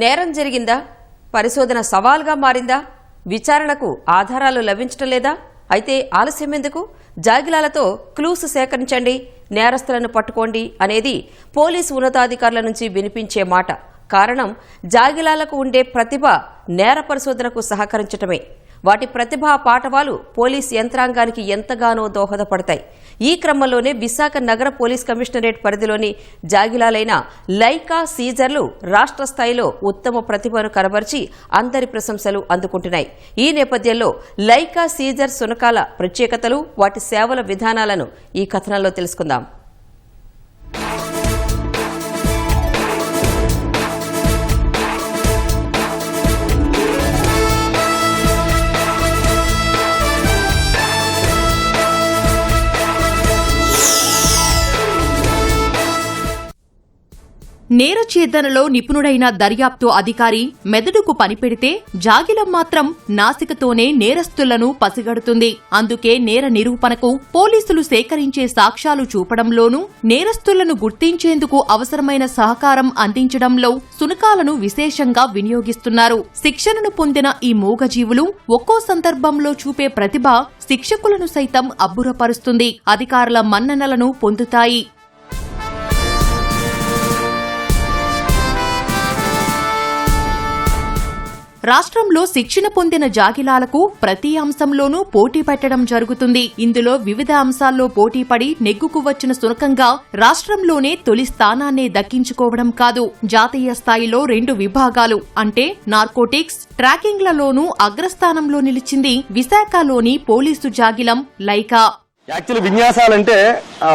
నేరం జరిగిందా? పరిశోధన సవాల్గా మారిందా? విచారణకు ఆధారాలు లభించటం లేదా? అయితే ఆలస్యం ఎందుకు? జాగిలాలతో క్లూస్ సేకరించండి నేరస్తులను పట్టుకోండి అనేది పోలీసు ఉన్నతాధికారుల నుంచి వినిపించే మాట. కారణం జాగిలాలకు ఉండే ప్రతిభ నేర పరిశోధనకు సహకరించటమే. వాటి ప్రతిభా పాఠవాలు పోలీస్ యంత్రాంగానికి ఎంతగానో దోహదపడతాయి. ఈ క్రమంలోనే విశాఖ నగర పోలీస్ కమిషనరేట్ పరిధిలోని జాగిలాలైన లైకా సీజర్లు రాష్ట్ర స్థాయిలో ఉత్తమ ప్రతిభను కనబరిచి అందరి ప్రశంసలు అందుకుంటున్నాయి. ఈ నేపథ్యంలో లైకా సీజర్ సునకాల ప్రత్యేకతలు వాటి సేవల విధానాలను ఈ కథనంలో తెలుసుకుందాం. నేర ఛేదనలో నిపుణుడైన దర్యాప్తు అధికారి మెదడుకు పనిపెడితే జాగిలం మాత్రం నాసికతోనే నేరస్తులను పసిగడుతుంది. అందుకే నేర నిరూపణకు పోలీసులు సేకరించే సాక్ష్యాలు చూపడంలోనూ నేరస్తులను గుర్తించేందుకు అవసరమైన సహకారం అందించడంలో సునకాలను విశేషంగా వినియోగిస్తున్నారు. శిక్షణను పొందిన ఈ మూగజీవులు ఒక్కో సందర్భంలో చూపే ప్రతిభ శిక్షకులను సైతం అబ్బురపరుస్తుంది. అధికారుల మన్ననలను పొందుతాయి. రాష్ట్రంలో శిక్షణ పొందిన జాగిలాలకు ప్రతి అంశంలోనూ పోటీ పెట్టడం జరుగుతుంది. ఇందులో వివిధ అంశాల్లో పోటీపడి నెగ్గుకు వచ్చిన సునకంగా రాష్ట్రంలోనే తొలి స్థానాన్నే దక్కించుకోవడం కాదు. జాతీయ స్థాయిలో రెండు విభాగాలు అంటే నార్కోటిక్స్ ట్రాకింగ్లలోనూ అగ్రస్థానంలో నిలిచింది విశాఖలోని పోలీసు జాగిలం లైకా. యాక్చువల్ విన్యాసాలంటే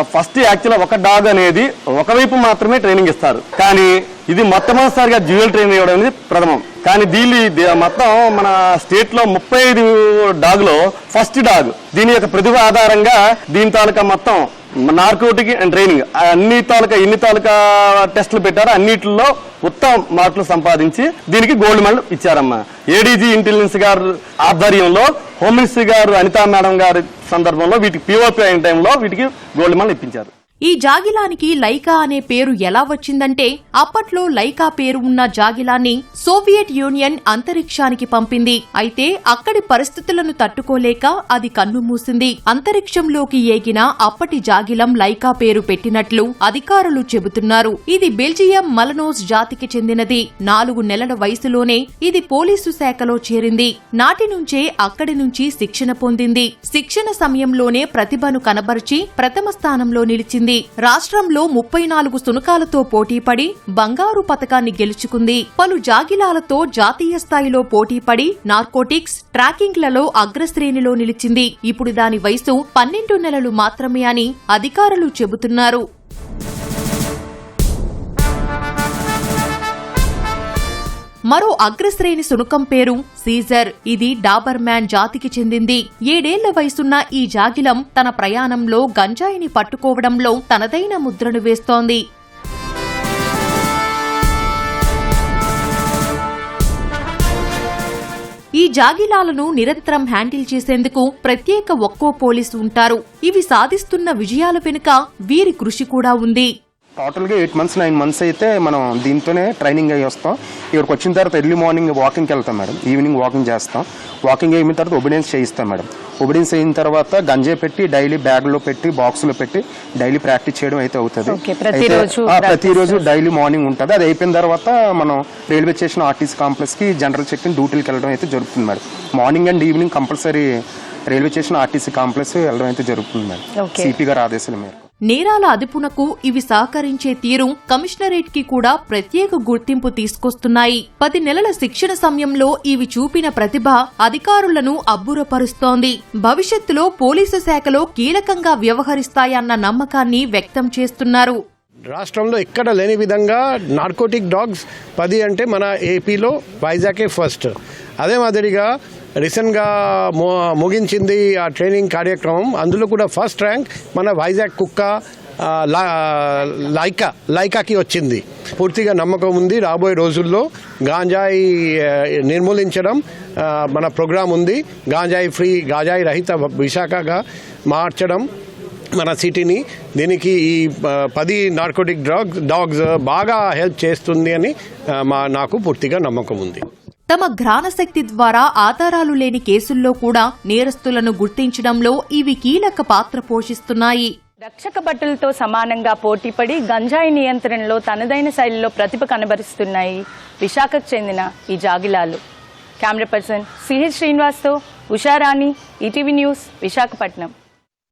ఫస్ట్ యాక్చువల్ ఒక డాగ్ అనేది ఒకవైపు మాత్రమే ట్రైనింగ్ ఇస్తారు. కానీ ఇది మొట్టమొదటిసారిగా జ్యువెల్ ట్రైనింగ్ ఇవ్వడం అనేది ప్రథమం. కానీ దీన్ని మొత్తం మన స్టేట్లో ముప్పై ఐదు డాగ్లో ఫస్ట్ డాగ్. దీని యొక్క ప్రతిభ ఆధారంగా దీని తాలూకా మొత్తం నార్కోటిక్ అండ్ ట్రైనింగ్. అన్ని తాలూకా ఎన్ని తాలూకా టెస్టులు పెట్టారో అన్నిటిలో ఉత్తమ మార్కులు సంపాదించి దీనికి గోల్డ్ మెడల్ ఇచ్చారమ్మా. ఏడీజీ ఇంటెలిజెన్స్ గారు ఆధ్వర్యంలో హోమ్ మినిస్టర్ గారు అనితా మేడం గారు సందర్భంలో వీటికి పిఓపి అయిన టైంలో వీటికి గోల్డ్ మెడల్ ఇప్పించారు. ఈ జాగిలానికి లైకా అనే పేరు ఎలా వచ్చిందంటే అప్పట్లో లైకా పేరు ఉన్న జాగిలాన్ని సోవియట్ యూనియన్ అంతరిక్షానికి పంపింది. అయితే అక్కడి పరిస్థితులను తట్టుకోలేక అది కన్ను మూసింది. అంతరిక్షంలోకి ఏగిన అప్పటి జాగిలం లైకా పేరు పెట్టినట్లు అధికారులు చెబుతున్నారు. ఇది బెల్జియం మలనోస్ జాతికి చెందినది. నాలుగు నెలల వయసులోనే ఇది పోలీసు శాఖలో చేరింది. నాటి నుంచే అక్కడి నుంచి శిక్షణ పొందింది. శిక్షణ సమయంలోనే ప్రతిభను కనబరిచి ప్రథమ స్థానంలో నిలిచింది. రాష్ట్రంలో ముప్పై నాలుగు సునకాలతో పోటీపడి బంగారు పతకాన్ని గెలుచుకుంది. పలు జాగిలాలతో జాతీయ స్థాయిలో పోటీపడి నార్కోటిక్స్ ట్రాకింగ్లలో అగ్రశ్రేణిలో నిలిచింది. ఇప్పుడు దాని వయసు పన్నెండు నెలలు మాత్రమే అని అధికారులు చెబుతున్నారు. మరో అగ్రశ్రేణి సునకం పేరు సీజర్. ఇది డాబర్ మ్యాన్ జాతికి చెందింది. ఏడేళ్ళ వయసున్న ఈ జాగిలం తన ప్రయాణంలో గంజాయిని పట్టుకోవడంలో తనదైన ముద్రను వేస్తోంది. ఈ జాగిలాలను నిరంతరం హ్యాండిల్ చేసేందుకు ప్రత్యేక ఒక్కో పోలీసు ఉంటారు. ఇవి సాధిస్తున్న విజయాల వెనుక వీరి కృషి కూడా ఉంది. టోటల్గా ఎయిట్ మంత్స్ నైన్ మంత్స్ అయితే మనం దీంతోనే ట్రైనింగ్ అయ్యి వస్తాం. ఇక్కడికి వచ్చిన తర్వాత ఎర్లీ మార్నింగ్ వాకింగ్కి వెళ్తాం మేడం. ఈవినింగ్ వాకింగ్ చేస్తాం. వాకింగ్ అయిన తర్వాత ఒబిడియన్స్ చేయిస్తాం మేడం. ఒబిడియన్స్ అయిన తర్వాత గంజే పెట్టి డైలీ బ్యాగ్లో పెట్టి బాక్స్లో పెట్టి డైలీ ప్రాక్టీస్ చేయడం అయితే అవుతుంది. ప్రతిరోజు డైలీ మార్నింగ్ ఉంటుంది. అది అయిపోయిన తర్వాత మనం రైల్వే స్టేషన్ ఆర్టీసీ కాంప్లెక్స్కి జనరల్ చెక్కింగ్ డ్యూటీకి వెళ్ళడం అయితే జరుగుతుంది madam. Morning and evening compulsory railway station RTC complex వెళ్ళడం అయితే జరుగుతుంది మేడం. సిపి గారు ఆదేశాల మేరకు. నేరాల అదుపునకు ఇవి సహకరించే తీరు కమిషనరేట్కి కూడా ప్రత్యేక గుర్తింపు తీసుకొస్తున్నాయి. పది నెలల శిక్షణ సమయంలో ఇవి చూపిన ప్రతిభ అధికారులను అబ్బురపరుస్తోంది. భవిష్యత్తులో పోలీసు శాఖలో కీలకంగా వ్యవహరిస్తాయన్న నమ్మకాన్ని వ్యక్తం చేస్తున్నారు. రాష్ట్రంలో ఎక్కడ లేని విధంగా నార్కోటిక్ డాగ్స్ పది అంటే మన ఏపీలో వైజాగే ఫస్ట్. అదే మాదిరిగా రీసెంట్గా ముగించింది ఆ ట్రైనింగ్ కార్యక్రమం. అందులో కూడా ఫస్ట్ ర్యాంక్ మన వైజాగ్ కుక్క లా- లైకా లైకాకి వచ్చింది. పూర్తిగా నమ్మకం ఉంది రాబోయే రోజుల్లో. గాంజాయి నిర్మూలించడం మన ప్రోగ్రాం ఉంది. గాంజాయి ఫ్రీ గాంజాయి రహిత విశాఖగా మార్చడం మన సిటీని. దీనికి ఈ పది నార్కోటిక్ డ్రగ్స్ డాగ్స్ బాగా హెల్ప్ చేస్తుంది అని మా నాకు పూర్తిగా నమ్మకం ఉంది. తమ ఘ్రాణశక్తి ద్వారా ఆధారాలు లేని కేసుల్లో కూడా నేరస్తులను గుర్తించడంలో ఇవి కీలక పాత్ర పోషిస్తున్నాయి. రక్షక భటులతో సమానంగా పోటీపడి గంజాయి నియంత్రణలో తనదైన శైలిలో ప్రతిభ కనబరుస్తున్నాయి విశాఖకు చెందిన ఈ జాగిలాలు. కెమెరా పర్సన్ సిహెచ్ శ్రీనివాస్తో ఉషారాణి ఈటీవీ న్యూస్ విశాఖపట్నం.